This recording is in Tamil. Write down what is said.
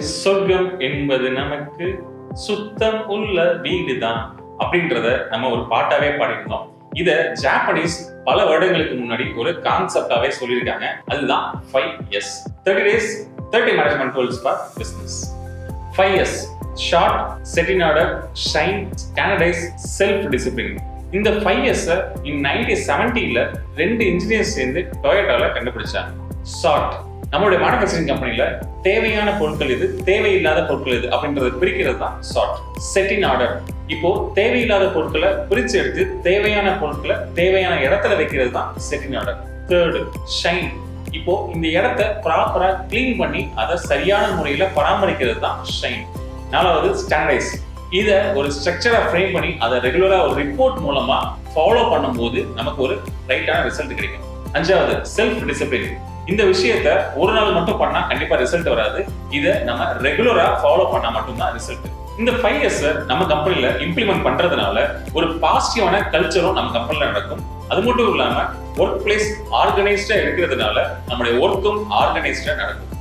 சொர்க்கம் என்பது நமக்கு சுத்தம் உள்ள வீடுதான் அப்படின்றத நம்ம ஒரு பாட்டாவே பாடியிருந்தோம். இத ஜாப்பனீஸ் பல வருடங்களுக்கு முன்னாடி ஒரு கான்செப்டாவே சொல்லியிருக்காங்க. அதுதான் five S thirty days thirty management tools for business five S sort set in order shine standardise self discipline இந்த ஃபைவ் எஸ் இன் நைன்டீன் செவன்டீன்ல ரெண்டு இன்ஜினியர்ஸ் சேர்ந்து டொயோட்டால கண்டுபிடிச்சாங்க. ஷார்ட் நம்மளுடைய மேனுஃபேக்சரிங் கம்பெனில தேவையான பொருட்கள் இது தேவையில்லாத பொருட்கள் இது அப்படின்றத பிரிக்கிறது தான் ஷார்ட் செட் இன் ஆர்டர் இப்போ தேவையில்லாத பொருட்களை பிரிச்சு எடுத்து தேவையான பொருட்களை தேவையான இடத்துல வைக்கிறது தான் set in order third shine இப்போ இந்த இடத்த ப்ராப்பரா கிளீன் பண்ணி அதை சரியான முறையில பராமரிக்கிறது தான் ஷைன் நாலாவது ஸ்டாண்டர்டைஸ் இத ஒரு ஸ்ட்ரக்சரா ஃப்ரேம் பண்ணி அதை ரெகுலரா ஒரு ரிப்போர்ட் மூலமா ஃபாலோ பண்ணும்போது நமக்கு ஒரு ரைட்டான ரிசல்ட் கிடைக்கும். அஞ்சாவது செல்ஃப் டிசிப்ளின் இந்த விஷயத்த ஒரு நாள் மட்டும் பண்ணா கண்டிப்பா ரிசல்ட் வராது. இதை நம்ம ரெகுலரா ஃபாலோ பண்ணா மட்டும்தான் ரிசல்ட் இந்த ஃபைவ் இயர்ஸ் நம்ம கம்பெனில இம்ப்ளிமெண்ட் பண்றதுனால ஒரு பாசிட்டிவான கல்ச்சரும் நம்ம கம்பெனில நடக்கும். அது மட்டும் இல்லாம ஒர்க் பிளேஸ் ஆர்கனைஸ்டா இருக்கிறதுனால நம்மளுடைய ஒர்க்கும் ஆர்கனைஸ்டா நடக்கும்.